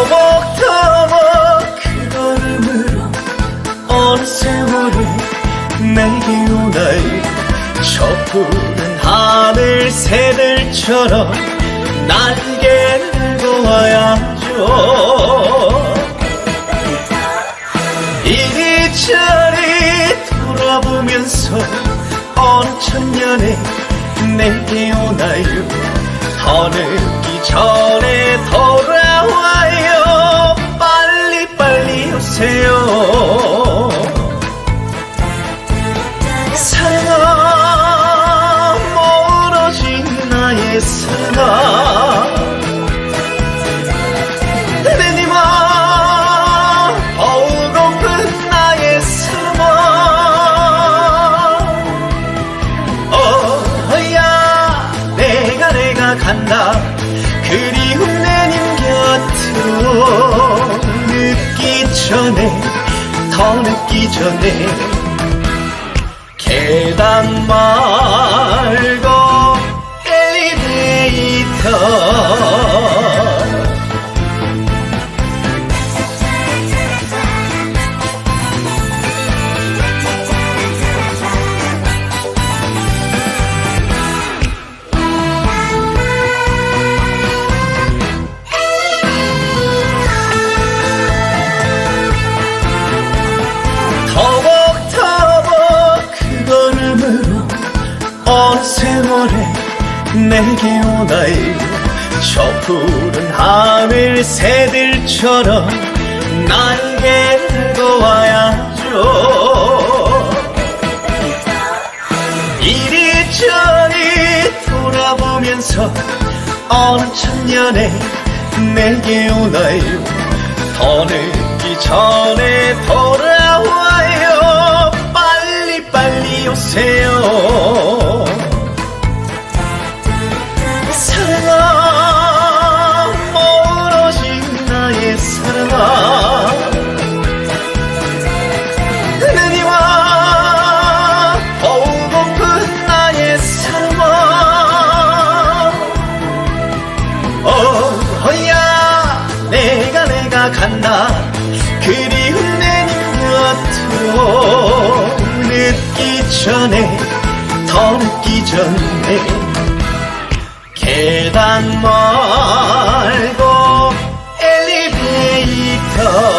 터벅터벅 그 걸음으로 어느 세월에 내게 오나요 저 푸른 하늘 새들처럼 날개를 보아야죠. 이리저리 돌아보면서 어느 천년에 내게 오나요 더 늦기 전에 더 그리운 내님 곁으로 늦기 전에 더 늦기 전에 계단 말고 엘리베이터 내게 오나요 저 푸른 하늘 새들처럼 날개를 놓아야죠. 이리저리 돌아보면서 어느 천년에 내게 오나요 더 늦기 전에 돌아와 떠나간다. 그리운 내님 곁으로 늦기 전에 더 늦기 전에. 계단 말고 엘리베이터